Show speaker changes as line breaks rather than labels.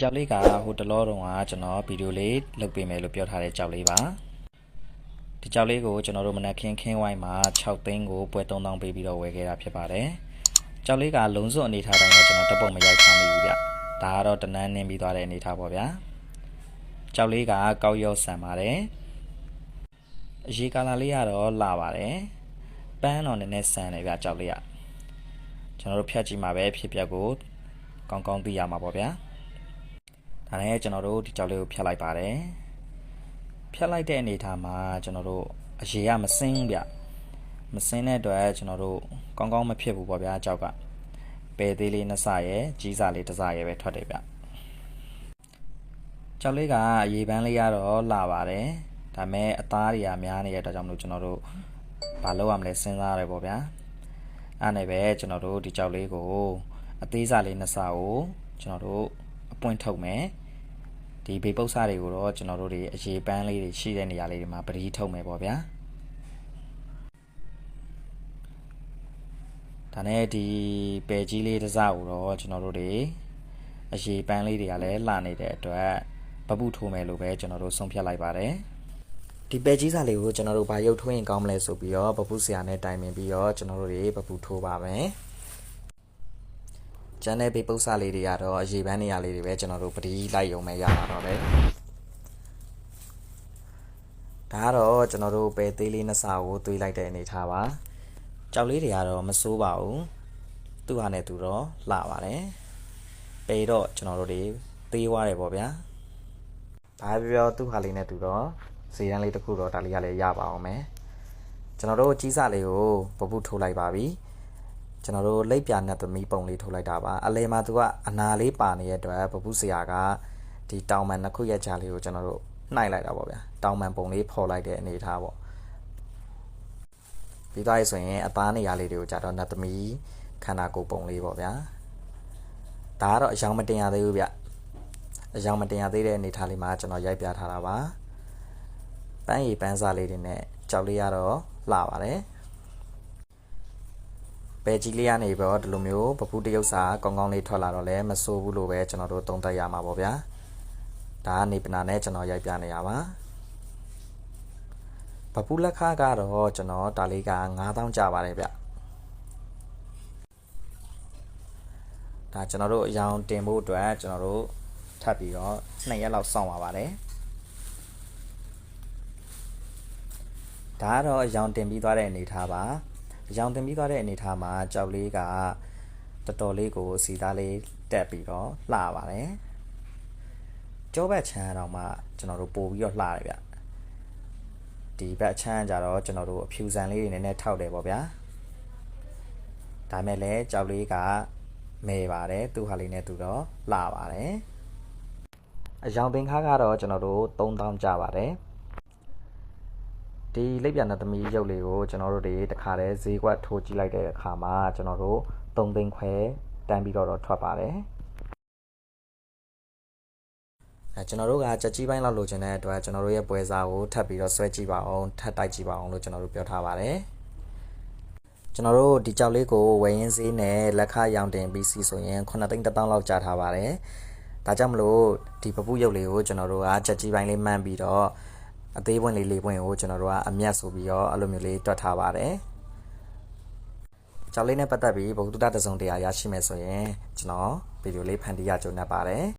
ကြောက်လေးကဟိုတလောတုန်းကကျွန်တော်ဗီဒီယိုလေးလုပ်ပေးမယ်လို့ပြောထားတဲ့ကြောက်လေးပါဒီကြောက်လေးကိုကျွန်တော်တို့မနက်ခင်းခင်းဝိုင်းမှာ6သိန်းကိုပွဲ3000ပေးပြီးတော့ဝယ်ခဲ့တာဖြစ်ပါတယ်ကြောက်လေးကလုံးစုံအနေထားတိုင်းတော့ကျွန်တော်တပ်ပုံမရိုက်ထားမိဘူးဗျဒါကတော့တနန်းနင်းပြီးသွားတဲ့အနေထားပေါ့ဗျာကြောက်လေးကကောက်ရောက်ဆန်ပါတယ်အရေးကာလာလေးကတော့လာပါတယ်ပန်းတော့နည်းနည်းဆန်တယ်ဗျကြောက်လေးကကျွန်တော်တို့ဖြတ်ကြည့်မှာပဲဖြစ်ပျက်ကိုကောင်းကောင်းသိရမှာပေါ့ဗျာ ဒါနဲ့ကျွန်တော်တို့ဒီကြောက်လေးကိုဖြတ်လိုက်ပါတယ်ဖြတ်လိုက်တဲ့အနေအထားမှာကျွန်တော်တို့အရေကမစင်းဗျမစင်းတဲ့အတွက်ကျွန်တော်တို့ကောင်းကောင်းမဖြစ်ဘူးပေါ့ဗျာကြောက်ကပယ်သေးလေးနှစ်စရဲ့ကြီးစားလေးတစ်စရဲ့ပဲထွက်တယ်ဗျကြောက်လေးကအရေပန်းလေးကတော့လာပါတယ်ဒါပေမဲ့အသားတွေကများနေတဲ့အတွက်ကြောင့်မလို့ကျွန်တော်တို့ဘာလုပ်ရမလဲစဉ်းစားရတယ်ပေါ့ဗျာအဲ့နဲ့ပဲကျွန်တော်တို့ဒီကြောက်လေးကိုအသေးစားလေးနှစ်စကိုကျွန်တော်တို့အ ပွင့်ထုတ်မယ်ဒီဘေးပု္ပ္ပစာတွေကိုတော့ကျွန်တော်တို့တွေအရေးပန်းလေးတွေရှိတဲ့နေရာလေးတွေမှာပရီးထုတ်မယ်ပေါ့ဗျာဒါနဲ့ဒီပယ်ကြီးလေးတစ်စကိုတော့ကျွန်တော်တို့တွေအရေးပန်းလေးတွေကလည်းလှနေတဲ့အတွက်ပပုထိုးမယ်လို့ပဲကျွန်တော်တို့ဆုံးဖြတ်လိုက်ပါတယ်ဒီပယ်ကြီးစာလေးကိုကျွန်တော်တို့ဘာရုပ်ထိုးရင်ကောင်းမလဲဆိုပြီးတော့ပပုဆရာနဲ့တိုင်ပင်ပြီးတော့ကျွန်တော်တို့တွေပပုထိုးပါမယ် ကျန်တဲ့ဘေးပု္ပ္ပစာလေးတွေကတော့အရေးပန်းနေရာလေးတွေပဲကျွန်တော်တို့ပတိလိုက်ရုံပဲရတာတော့လေဒါကတော့ကျွန်တော်တို့ပဲသေးလေးနှစ်စာကိုသွေးလိုက်တဲ့အနေထားပါကြောက်လေးတွေကတော့မစိုးပါဘူးသူ့ဟာနဲ့သူတော့လှပါတယ်ပေတော့ကျွန်တော်တို့တွေသေးသွားတယ်ပေါ့ဗျာဘာပြောပြောသူ့ဟာလေးနဲ့သူတော့ဇေယန်းလေးတစ်ခုတော့ဒါလေးကလည်းရပါအောင်မယ်ကျွန်တော်တို့ကြီးစားလေးကိုပပုထိုးလိုက်ပါပြီ ကျွန်တော်တို့လိပ်ပြာနဲ့သမီးပုံလေးထုတ်လိုက်တာပါအလဲမှာသူကအနာလေးပါနေတဲ့အတွက်ပပုဆရာကဒီတောင်ပန်နှစ်ခုရဲ့ကြားလေးကိုကျွန်တော်တို့နှိုက်လိုက်တာပေါ့ဗျာတောင်ပန်ပုံလေးဖော်လိုက်တဲ့အနေအထားပေါ့ပြီးသွားရဆိုရင်အသားနေရာလေးတွေကိုကြာတော့နတ်သမီးခန္ဓာကိုယ်ပုံလေးပေါ့ဗျာဒါကတော့အယောင်မတင်ရသေးဘူးဗျအယောင်မတင်ရသေးတဲ့အနေအထားလေးမှာကျွန်တော်ရိုက်ပြထားတာပါပန်းရည်ပန်းစားလေးတွေနဲ့ကြောက်လေးရတော့လှပါတယ် ပဲကြီးလေးကနေပြီးတော့ဒီလိုမျိုးပပူတရုပ်စာကောင်းကောင်းလေးထွက်လာတော့လည်းမဆိုးဘူးလို့ပဲကျွန်တော်တို့သုံးသပ်ရမှာပေါ့ဗျာဒါကနေပနာနဲ့ကျွန်တော်ရိုက်ပြနေရပါပပူလက်ခကတော့ကျွန်တော်ဒါလေးက9000ကျပါတယ်ဗျဒါကျွန်တော်တို့အယောင်တင်ဖို့အတွက်ကျွန်တော်တို့ထပ်ပြီးတော့2ရက်လောက်စောင့်ပါပါတယ်ဒါကတော့အယောင်တင်ပြီးသွားတဲ့အနေထားပါ အယောင်တင်ပြီးသွားတဲ့အနေအထားမှာကြောက်လေးကတော်တော်လေးကိုစီသားလေးတက်ပြီးတော့လှပါတယ်ကြောဘက်ချမ်းတော့မှကျွန်တော်တို့ပို့ပြီးတော့လှတယ်ဗျဒီဘက်ချမ်းကြတော့ကျွန်တော်တို့အဖြူဆန်လေးတွေနည်းနည်းထောက်တယ်ပေါ့ဗျာဒါမဲ့လည်းကြောက်လေးကမဲပါတယ်သူ့ဟာလေးနဲ့သူတော့လှပါတယ်အယောင်တင်ခါကတော့ကျွန်တော်တို့3000ကျပါတယ် ဒီလိပ်ပြာနတ်သမီးရုပ်လေးကိုကျွန်တော်တို့တွေတခါတည်းဈေးကွက်ထိုးကြည့်လိုက်တဲ့အခါမှာကျွန်တော်တို့3သိန်းခွဲတန်းပြီးတော့တော့ထွက်ပါတယ်အဲကျွန်တော်တို့ကကြက်ကြီးပိုင်းလောက်လိုချင်တဲ့အတွက်ကျွန်တော်တို့ရဲ့ပွဲစားကိုထပ်ပြီးတော့ဆွဲကြည့်ပါအောင်ထပ်တိုက်ကြည့်ပါအောင်လို့ကျွန်တော်တို့ပြောထားပါတယ်ကျွန်တော်တို့ဒီကြောက်လေးကိုဝယ်ရင်းဈေးနဲ့လက်ခရောင်တင်ပြီးစီဆိုရင်9သိန်း1000လောက်ကြာထားပါတယ်ဒါကြောင့်မလို့ဒီပပုရုပ်လေးကိုကျွန်တော်တို့ကကြက်ကြီးပိုင်းလေးမှန်းပြီးတော့ အသေးပွင့်လေးလေးပွင့်ကိုကျွန်တော်တို့ကအမျက်ဆိုပြီးတော့အဲ့လိုမျိုးလေးတွက်ထားပါတယ်။ကြောက်လေးနဲ့ပတ်သက်ပြီးဘုဒ္ဓတစုံတရားရရှိမယ်ဆိုရင်ကျွန်တော်ဗီဒီယိုလေးဖန်တီးရကြုံနေပါတယ်။